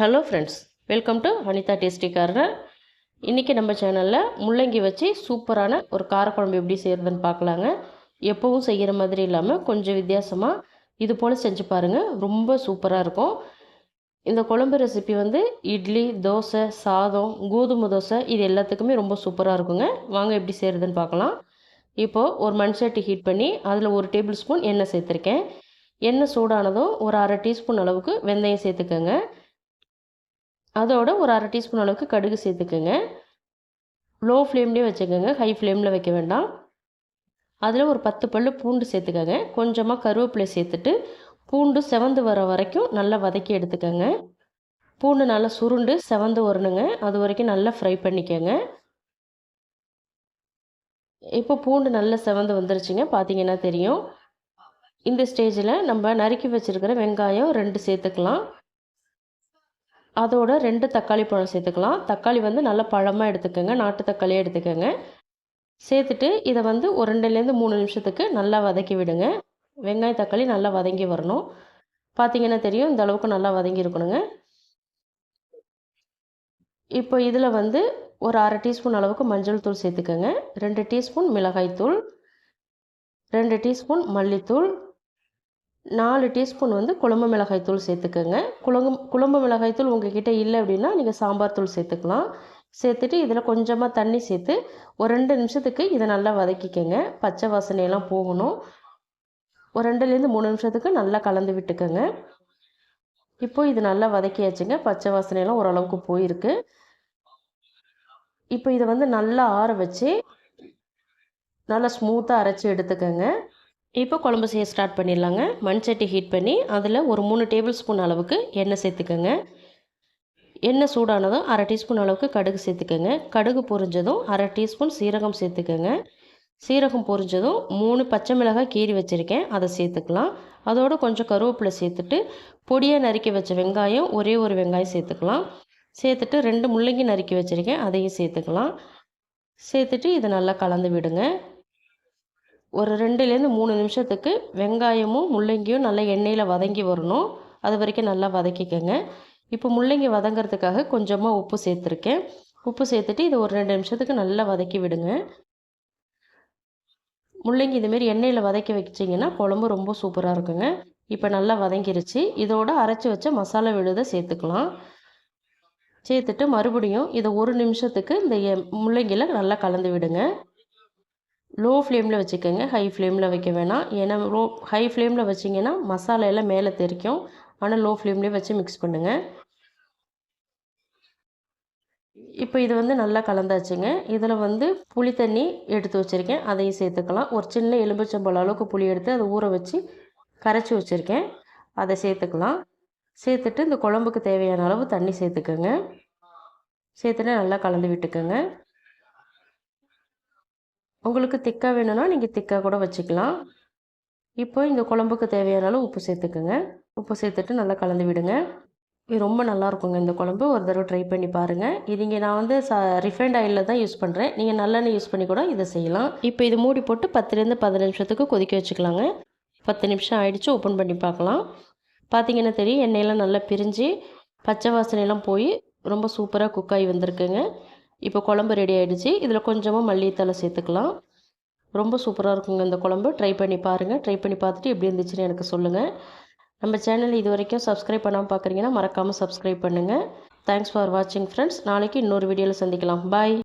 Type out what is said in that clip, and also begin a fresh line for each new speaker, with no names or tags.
Hello friends welcome to Anitha tasty corner இன்றைக்கி நம்ம சேனலில் முள்ளங்கி வச்சு சூப்பரான ஒரு காரக்குழம்பு எப்படி செய்கிறதுன்னு பார்க்கலாங்க. எப்போவும் செய்கிற மாதிரி இல்லாமல் கொஞ்சம் வித்தியாசமாக இது போல் செஞ்சு பாருங்கள் ரொம்ப சூப்பராக இருக்கும். இந்த குழம்பு ரெசிபி வந்து இட்லி தோசை சாதம் கோதுமை தோசை இது எல்லாத்துக்குமே ரொம்ப சூப்பராக இருக்குங்க. வாங்க எப்படி செய்கிறதுன்னு பார்க்கலாம். இப்போது ஒரு மண் சட்டி ஹீட் பண்ணி அதில் ஒரு டேபிள் ஸ்பூன் எண்ணெய் சேர்த்துருக்கேன். எண்ணெய் சூடானதும் ஒரு அரை டீஸ்பூன் அளவுக்கு வெந்தயம் சேர்த்துக்கோங்க. அதோட ஒரு அரை டீஸ்பூன் அளவுக்கு கடுகு சேர்த்துக்கோங்க. லோ ஃப்ளேம்லேயே வச்சுக்கோங்க. ஹை ஃப்ளேமில் வைக்க வேண்டாம். அதில் ஒரு பத்து பல் பூண்டு சேர்த்துக்கோங்க. கொஞ்சமாக கருவேப்பிலை சேர்த்துட்டு பூண்டு செவந்து வர வரைக்கும் நல்லா வதக்கி எடுத்துக்கோங்க. பூண்டு நல்லா சுருண்டு செவந்து வரணுங்க. அது வரைக்கும் நல்லா ஃப்ரை பண்ணிக்கோங்க. இப்போ பூண்டு நல்லா செவந்து வந்துருச்சுங்க. பார்த்தீங்கன்னா தெரியும். இந்த ஸ்டேஜில் நம்ம நறுக்கி வச்சுருக்கிற வெங்காயம் ரெண்டு சேர்த்துக்கலாம். அதோட ரெண்டு தக்காளி பழம் சேர்த்துக்கலாம். தக்காளி வந்து நல்லா பழமாக எடுத்துக்கோங்க. நாட்டு தக்காளியாக எடுத்துக்கோங்க. சேர்த்துட்டு இதை வந்து ஒரு ரெண்டுலேருந்து மூணு நிமிஷத்துக்கு நல்லா வதக்கி விடுங்க. வெங்காயம் தக்காளி நல்லா வதங்கி வரணும். பார்த்தீங்கன்னா தெரியும் இந்த அளவுக்கு நல்லா வதங்கி இருக்கணுங்க. இப்போ இதில் வந்து ஒரு அரை டீஸ்பூன் அளவுக்கு மஞ்சள் தூள் சேர்த்துக்கோங்க. ரெண்டு டீஸ்பூன் மிளகாய்த்தூள் ரெண்டு டீஸ்பூன் மல்லித்தூள். நாலு டீஸ்பூன் வந்து குழம்பு மிளகாய் தூள் சேர்த்துக்கோங்க. குழம்பு குழம்பு மிளகாய் தூள் கிட்டே இல்லை அப்படின்னா நீங்கள் சாம்பார் தூள் சேர்த்துக்கலாம். சேர்த்துட்டு இதில் கொஞ்சமாக தண்ணி சேர்த்து ஒரு ரெண்டு நிமிஷத்துக்கு இதை நல்லா வதக்கிக்கோங்க. பச்சை வாசனையெல்லாம் போகணும். ஒரு ரெண்டுலேருந்து மூணு நிமிஷத்துக்கு நல்லா கலந்து விட்டுக்கோங்க. இப்போ இது நல்லா வதக்கியாச்சுங்க. பச்சை வாசனையெல்லாம் ஓரளவுக்கு போயிருக்கு. இப்போ இதை வந்து நல்லா ஆற வச்சு நல்லா ஸ்மூத்தாக அரைச்சி எடுத்துக்கோங்க. இப்போ குழம்பு செய்ய ஸ்டார்ட் பண்ணிடலாங்க. மண் சட்டி ஹீட் பண்ணி அதில் ஒரு மூணு டேபிள் ஸ்பூன் அளவுக்கு எண்ணெய் சேர்த்துக்கோங்க. எண்ணெய் சூடானதும் அரை டீஸ்பூன் அளவுக்கு கடுகு சேர்த்துக்கோங்க. கடுகு பொரிஞ்சதும் அரை டீஸ்பூன் சீரகம் சேர்த்துக்கோங்க. சீரகம் பொரிஞ்சதும் மூணு பச்சை மிளகாய் கீறி வச்சுருக்கேன். அதை சேர்த்துக்கலாம். அதோடு கொஞ்சம் கருவேப்பிலை சேர்த்துட்டு பொடியாக நறுக்கி வச்ச வெங்காயம் ஒரே ஒரு வெங்காயம் சேர்த்துக்கலாம். சேர்த்துட்டு ரெண்டு முள்ளங்கி நறுக்கி வச்சுருக்கேன். அதையும் சேர்த்துக்கலாம். சேர்த்துட்டு இதை நல்லா கலந்து விடுங்க. ஒரு ரெண்டுலேருந்து மூணு நிமிஷத்துக்கு வெங்காயமும் முள்ளங்கியும் நல்லா எண்ணெயில் வதங்கி வரணும். அது வரைக்கும் நல்லா வதக்கிக்கோங்க. இப்போ முள்ளங்கி வதங்கிறதுக்காக கொஞ்சமாக உப்பு சேர்த்துருக்கேன். உப்பு சேர்த்துட்டு இதை ஒரு ரெண்டு நிமிஷத்துக்கு நல்லா வதக்கி விடுங்க. முள்ளங்கி இதுமாரி எண்ணெயில் வதக்கி வச்சிங்கன்னா குழம்பு ரொம்ப சூப்பராக இருக்குங்க. இப்போ நல்லா வதங்கிருச்சு. இதோட அரைச்சி வச்ச மசாலா விழுதை சேர்த்துக்கலாம். சேர்த்துட்டு மறுபடியும் இதை ஒரு நிமிஷத்துக்கு இந்த முள்ளங்கியில் நல்லா கலந்து விடுங்க. லோ ஃப்ளேமில் வச்சுக்கோங்க. ஹை ஃப்ளேமில் வைக்க வேணாம். ஏன்னா லோ ஹை ஃப்ளேமில் வச்சிங்கன்னா மசாலா எல்லாம் மேலே தெரிக்கும். ஆனால் லோ ஃப்ளேம்லேயே வச்சு மிக்ஸ் பண்ணுங்கள் இப்போ இது வந்து நல்லா கலந்தாச்சுங்க. இதில் வந்து புளி தண்ணி எடுத்து வச்சுருக்கேன். அதையும் சேர்த்துக்கலாம். ஒரு சின்ன எலும்புச்சம்பழம் அளவுக்கு புளி எடுத்து அதை ஊற வச்சு கரைச்சி வச்சுருக்கேன். அதை சேர்த்துக்கலாம். சேர்த்துட்டு இந்த குழம்புக்கு தேவையான அளவு தண்ணி சேர்த்துக்கோங்க. சேர்த்துட்டு நல்லா கலந்து விட்டுக்கோங்க. உங்களுக்கு திக்காக வேணும்னா நீங்கள் திக்காக கூட வச்சுக்கலாம். இப்போ இந்த குழம்புக்கு தேவையான அளவு உப்பு சேர்த்துக்கோங்க. உப்பு சேர்த்துட்டு நல்லா கலந்து விடுங்க. இது ரொம்ப நல்லாயிருக்குங்க இந்த குழம்பு. ஒரு தடவை ட்ரை பண்ணி பாருங்கள் இது இங்கே நான் வந்து ச ரிஃபைண்ட் ஆயிலில் தான் யூஸ் பண்ணுறேன் நீங்கள் நல்லெண்ணெய் யூஸ் பண்ணி கூட இதை செய்யலாம். இப்போ இது மூடி போட்டு பத்துலேருந்து பதினஞ்சு நிமிஷத்துக்கு கொதிக்க வச்சுக்கலாங்க. பத்து நிமிஷம் ஆயிடுச்சு ஓப்பன் பண்ணி பார்க்கலாம். பார்த்தீங்கன்னா தெரியும் எண்ணெயெல்லாம் நல்லா பிரிஞ்சு பச்சை வாசனையெல்லாம் போய் ரொம்ப சூப்பராக குக் ஆகி வந்திருக்குங்க. இப்போ குழம்பு ரெடி ஆகிடுச்சு இதில் கொஞ்சமாக மல்லித்தலை சேர்த்துக்கலாம். ரொம்ப சூப்பராக இருக்குங்க இந்த குழம்பு. ட்ரை பண்ணி பாருங்கள் ட்ரை பண்ணி பார்த்துட்டு எப்படி இருந்துச்சுன்னு எனக்கு சொல்லுங்கள் நம்ம சேனல் இது வரைக்கும் சப்ஸ்கிரைப் பண்ணாமல் பார்க்குறீங்கன்னா மறக்காமல் சப்ஸ்கிரைப் பண்ணுங்கள் தேங்க்ஸ் ஃபார் வாட்சிங் ஃப்ரெண்ட்ஸ் நாளைக்கு இன்னொரு வீடியோவில் சந்திக்கலாம். பாய்